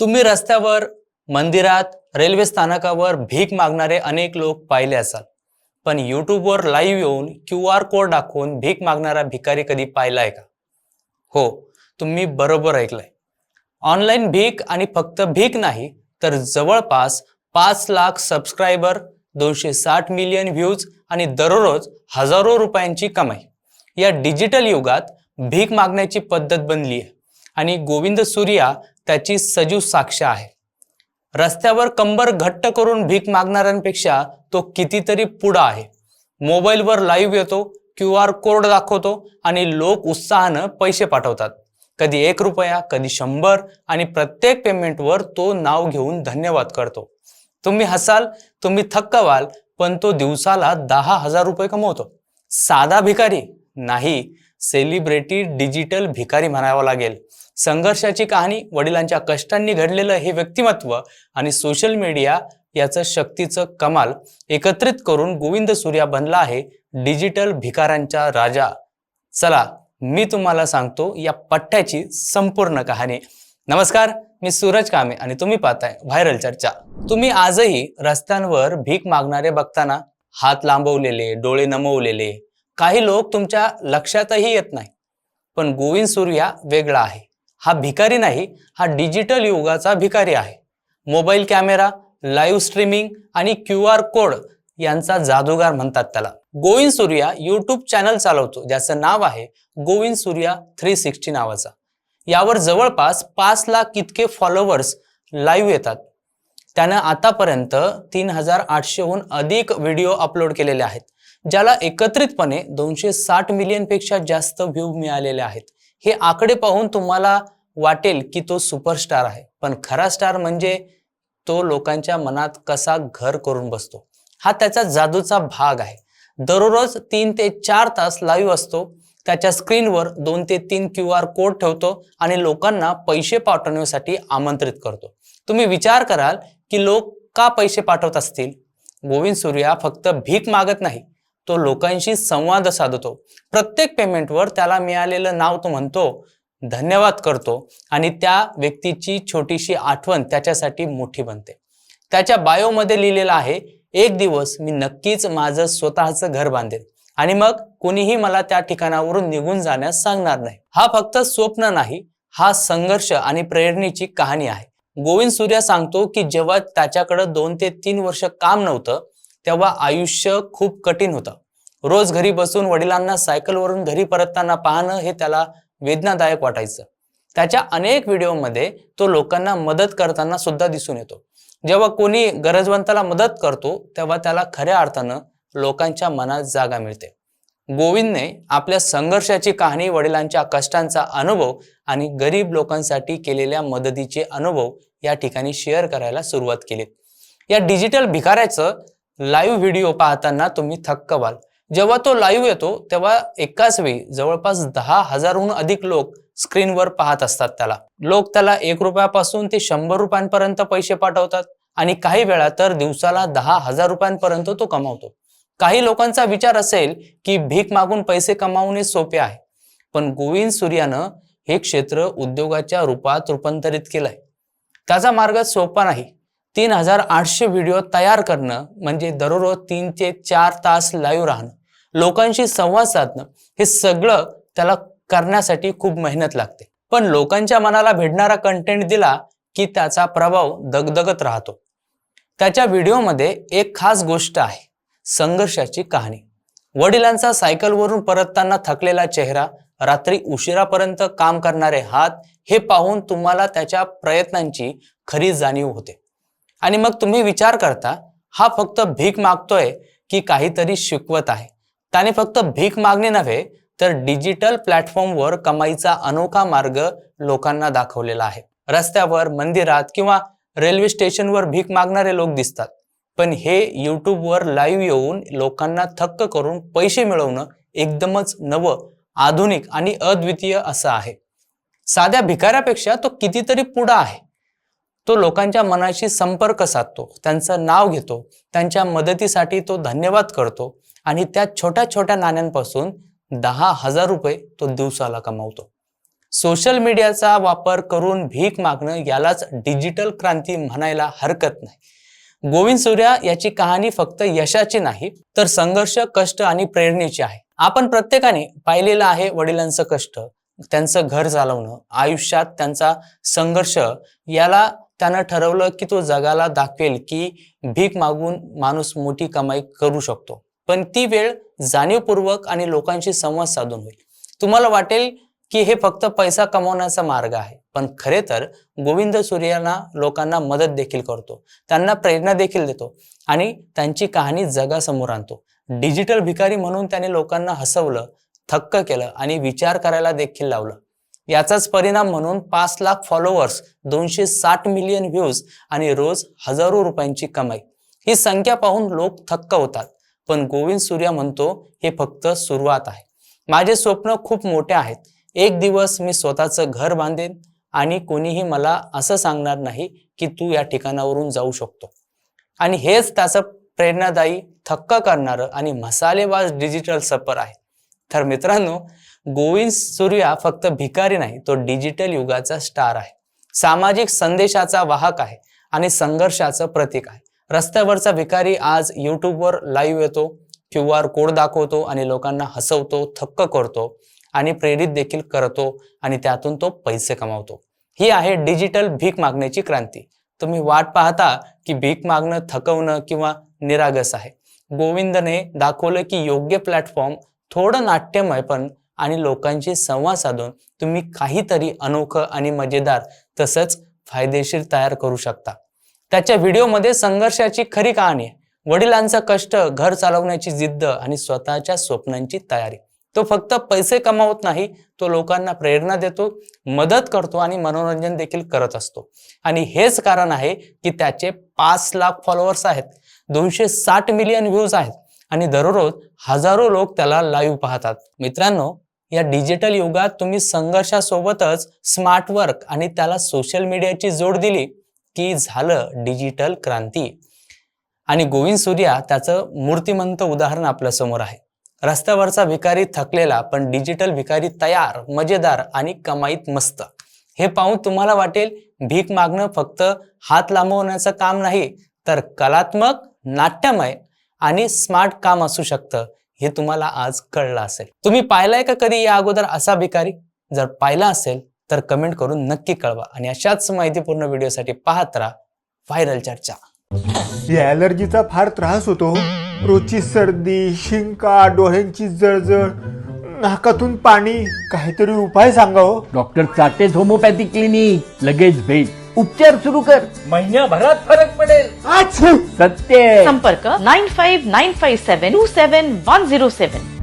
तुम्ही रस्त्यावर मंदिरात रेल्वे स्थानकावर भीक मागणारे अनेक लोक पाहिले असाल. पण यूट्यूबवर लाईव्ह येऊन क्यू आर कोड दाखवून भीक मागणारा भिकारी कधी पाहिला आहे का? हो तुम्ही बरोबर ऐकलंय. ऑनलाईन भीक आणि फक्त भीक नाही तर जवळपास पाच लाख सबस्क्रायबर दोनशे साठ मिलियन व्ह्यूज आणि दररोज हजारो रुपयांची कमाई. या डिजिटल युगात भीक मागण्याची पद्धत बनली आहे आणि गोविंद सूर्या त्याची सजीव साक्ष आहे. रस्त्यावर कंबर घट्ट करून भीक मागणाऱ्यांपेक्षा तो कितीतरी पुढं आहे. मोबाईलवर लाईव्ह येतो क्यू आर कोड दाखवतो आणि लोक उत्साहानं पैसे पाठवतात. कधी एक रुपया कधी शंभर आणि प्रत्येक पेमेंटवर तो नाव घेऊन धन्यवाद करतो. तुम्ही हसाल तुम्ही थक्क व्हाल पण तो दिवसाला दहा हजार रुपये कमवतो. साधा भिकारी नाही सेलिब्रिटी डिजिटल भिकारी म्हणावा लागेल. संघर्षाची कहाणी वडिलांच्या कष्टांनी घडलेलं हे व्यक्तिमत्व आणि सोशल मीडिया याचं शक्तीचं कमाल एकत्रित करून गोविंद सूर्या बनला आहे डिजिटल भिकारांचा राजा. चला मी तुम्हाला सांगतो या पट्ट्याची संपूर्ण कहाणी. नमस्कार मी सूरज कामे आणि तुम्ही पाहताय व्हायरल चर्चा. तुम्ही आजही रस्त्यांवर भीक मागणारे बघताना हात लांबवलेले डोळे नमवलेले काही लोक तुमच्या लक्षातही येत नाही. पण गोविंद सूर्या वेगळा आहे. हा भिकारी नाही हा डिजिटल युगाचा भिकारी आहे. मोबाईल कॅमेरा लाईव्ह स्ट्रीमिंग आणि क्यू आर कोड यांचा जादूगार म्हणतात त्याला. गोविंद सूर्या यूट्यूब चॅनल चालवतो ज्याचं नाव आहे गोविंद सूर्या थ्री सिक्स्टी नावाचा. यावर जवळपास पाच लाख इतके फॉलोअर्स लाईव्ह येतात. त्यानं आतापर्यंत तीन हजार आठशेहून अधिक व्हिडिओ अपलोड केलेले आहेत ज्याला एकत्रितपणे दोनशे साठ मिलियनपेक्षा जास्त व्ह्यू मिळालेले आहेत. हे आकडे पाहून तुम्हाला वाटेल की तो सुपरस्टार आहे. पण खरा स्टार म्हणजे तो लोकांच्या मनात कसा घर करून बसतो. हा त्याचा जादूचा भाग आहे. दररोज तीन ते चार तास लाईव्ह असतो. त्याच्या स्क्रीनवर दोन ते तीन क्यू आर कोड ठेवतो आणि लोकांना पैसे पाठवण्यासाठी आमंत्रित करतो. तुम्ही विचार कराल की लोक का पैसे पाठवत असतील? गोविंद सूर्या फक्त भीक मागत नाही. तो लोकांशी संवाद साधतो. प्रत्येक पेमेंटवर त्याला मिळालेलं नाव तो म्हणतो धन्यवाद करतो आणि त्या व्यक्तीची छोटीशी आठवण त्याच्यासाठी मोठी बनते. त्याच्या बायोमध्ये लिहिलेलं आहे एक दिवस मी नक्कीच माझं स्वतःचं घर बांधेन आणि मग कोणीही मला त्या ठिकाणावरून निघून जाण्यास सांगणार नाही. हा फक्त स्वप्न नाही हा संघर्ष आणि प्रेरणेची कहाणी आहे. गोविंद सूर्या सांगतो की जेव्हा त्याच्याकडे दोन ते तीन वर्ष काम नव्हतं तेव्हा आयुष्य खूप कठीण होतं. रोज घरी बसून वडिलांना सायकलवरून घरी परतताना पाहणं हे त्याला वेदनादायक वाटायचं. त्याच्या अनेक व्हिडिओमध्ये तो लोकांना मदत करताना सुद्धा दिसून येतो. जेव्हा कोणी गरजवंताला मदत करतो तेव्हा त्याला खऱ्या अर्थानं लोकांच्या मनात जागा मिळते. गोविंदने आपल्या संघर्षाची कहाणी वडिलांच्या कष्टांचा अनुभव आणि गरीब लोकांसाठी केलेल्या मदतीचे अनुभव या ठिकाणी शेअर करायला सुरुवात केली. या डिजिटल भिकाऱ्याचं लाईव्ह व्हिडिओ पाहताना तुम्ही थक्क व्हाल. जेव्हा तो लाईव्ह येतो तेव्हा एकाच वेळी जवळपास दहा हजारहून अधिक लोक स्क्रीनवर पाहत असतात त्याला. लोक त्याला एक रुपयापासून ते शंभर रुपयांपर्यंत पैसे पाठवतात आणि काही वेळा तर दिवसाला दहा हजार रुपयांपर्यंत तो कमावतो. काही लोकांचा विचार असेल की भीक मागून पैसे कमावणे सोपे आहे पण गोविंद सूर्यानं हे क्षेत्र उद्योगाच्या रूपात रूपांतरित केलंय. त्याचा मार्ग सोपा नाही. तीन हजार आठशे व्हिडिओ तयार करणं म्हणजे दररोज तीन ते चार तास लाईव्ह राहणं. लोकांशी संवाद साधणं हे सगळं त्याला करण्यासाठी खूप मेहनत लागते. पण लोकांच्या मनाला भेटणारा कंटेंट दिला की त्याचा प्रभाव दगदगत राहतो. त्याच्या व्हिडिओमध्ये एक खास गोष्ट आहे संघर्षाची कहाणी. वडिलांचा सायकलवरून परतताना थकलेला चेहरा रात्री उशिरापर्यंत काम करणारे हात हे पाहून तुम्हाला त्याच्या प्रयत्नांची खरी जाणीव होते. आणि मग तुम्ही विचार करता हा फक्त भीक मागतोय की काहीतरी शिकवत आहे. त्याने फक्त भीक मागणे नव्हे तर डिजिटल प्लॅटफॉर्मवर कमाईचा अनोखा मार्ग लोकांना दाखवलेला आहे. रस्त्यावर मंदिरात किंवा रेल्वे स्टेशनवर भीक मागणारे लोक दिसतात. पण हे यूट्यूबवर लाईव्ह येऊन लोकांना थक्क करून पैसे मिळवणं एकदमच नवं आधुनिक आणि अद्वितीय असं आहे. साध्या भिकाऱ्यापेक्षा तो कितीतरी पुढं आहे. तो लोकांच्या मनाशी संपर्क साधतो त्यांचं नाव घेतो त्यांच्या मदतीसाठी तो धन्यवाद करतो आणि त्या छोट्या छोट्या नाण्यांपासून दहा हजार रुपये तो दिवसाला कमावतो. सोशल मीडियाचा वापर करून भीक मागणं यालाच डिजिटल क्रांती म्हणायला हरकत नाही. गोविंद सूर्या याची कहाणी फक्त यशाची नाही तर संघर्ष कष्ट आणि प्रेरणेची आहे. आपण प्रत्येकाने पाहिलेलं आहे वडिलांचं कष्ट त्यांचं घर चालवणं आयुष्यात त्यांचा संघर्ष याला त्यानं ठरवलं की तो जगाला दाखवेल की भीक मागून माणूस मोठी कमाई करू शकतो. पण ती वेळ जाणीवपूर्वक आणि लोकांशी संवाद साधून होईल. तुम्हाला वाटेल की हे फक्त पैसा कमवण्याचा मार्ग आहे पण खरे तर गोविंद सूर्याना लोकांना मदत देखील करतो. त्यांना प्रेरणा देखील देतो आणि त्यांची कहाणी जगासमोर आणतो. डिजिटल भिकारी म्हणून त्याने लोकांना हसवलं थक्क केलं आणि विचार करायला देखील लावलं. याचाच परिणाम म्हणून पाच लाख फॉलोअर्स दोनशे साठ मिलियन व्ह्यूज आणि रोज हजारो रुपयांची कमाई. ही संख्या पाहून लोक थक्क होतात. पण गोविंद सूर्या म्हणतो हे फक्त सुरुवात आहे. माझे स्वप्न खूप मोठे आहेत. एक दिवस मी स्वतःचं घर बांधेन आणि कोणीही मला असं सांगणार नाही की तू या ठिकाणावरून जाऊ शकतो. आणि हेच त्याचं प्रेरणादायी थक्क करणारं आणि मसालेबाज डिजिटल सफर आहे. तर मित्रांनो गोविंद सूर्या फक्त भिकारी नाही तो डिजिटल युगाचा स्टार आहे. सामाजिक संदेशाचा वाहक आहे आणि संघर्षाचं प्रतीक आहे. रस्त्यावरचा भिकारी आज युट्यूबवर लाईव्ह येतो क्यू आर कोड दाखवतो आणि लोकांना हसवतो थक्क करतो आणि प्रेरित देखील करतो आणि त्यातून तो पैसे कमावतो. ही आहे डिजिटल भीक मागण्याची क्रांती. तुम्ही वाट पाहता की भीक मागणं थकवणं किंवा निरागस आहे. गोविंदने दाखवलं की योग्य प्लॅटफॉर्म थोडं नाट्यमय पण आणि लोकांशी संवाद साधून तुम्ही काहीतरी अनोखं आणि मजेदार तसंच फायदेशीर तयार करू शकता. त्याच्या व्हिडिओमध्ये संघर्षाची खरी कहाणी आहे. वडिलांचा कष्ट घर चालवण्याची जिद्द आणि स्वतःच्या स्वप्नांची तयारी. तो फक्त पैसे कमावत नाही तो लोकांना प्रेरणा देतो मदत करतो आणि मनोरंजन देखील करत असतो. आणि हेच कारण आहे की त्याचे पाच लाख फॉलोअर्स आहेत. दोनशे साठ मिलियन व्ह्यूज आहेत. आणि दररोज हजारो लोक त्याला लाईव्ह पाहतात. मित्रांनो या डिजिटल युगात तुम्ही संघर्षासोबतच स्मार्ट वर्क आणि त्याला सोशल मीडियाची जोड दिली की झालं डिजिटल क्रांती. आणि गोविंद सूर्या त्याचं मूर्तिमंत उदाहरण आपल्यासमोर आहे. रस्त्यावरचा भिकारी थकलेला पण डिजिटल भिकारी तयार मजेदार आणि कमाईत मस्त. हे पाहून तुम्हाला वाटेल भीक मागणं फक्त हात लांबवण्याचं काम नाही तर कलात्मक नाट्यमय आणि स्मार्ट काम असू शकतं हे तुम्हाला आज कळलं असेल. तुम्ही पाहिलाय का कधी या अगोदर असा भिकारी? जर पाहिला असेल तर कमेंट करून नक्की कळवा आणि अशाच माहितीपूर्ण व्हिडिओसाठी पाहत राहा व्हायरल चर्चा या ॲलर्जीचा फार त्रास होतो रोजची सर्दी शिंका डोळ्यांची जळजळ नाकातून पाणी काहीतरी उपाय सांगा हो. डॉक्टर चाटेज होमोपॅथी क्लिनिक लगेच भेट. उपचार सुरू कर. महिन्याभरात फरक पडेल! सत्य! संपर्क nine five nine five seven two seven one zero seven.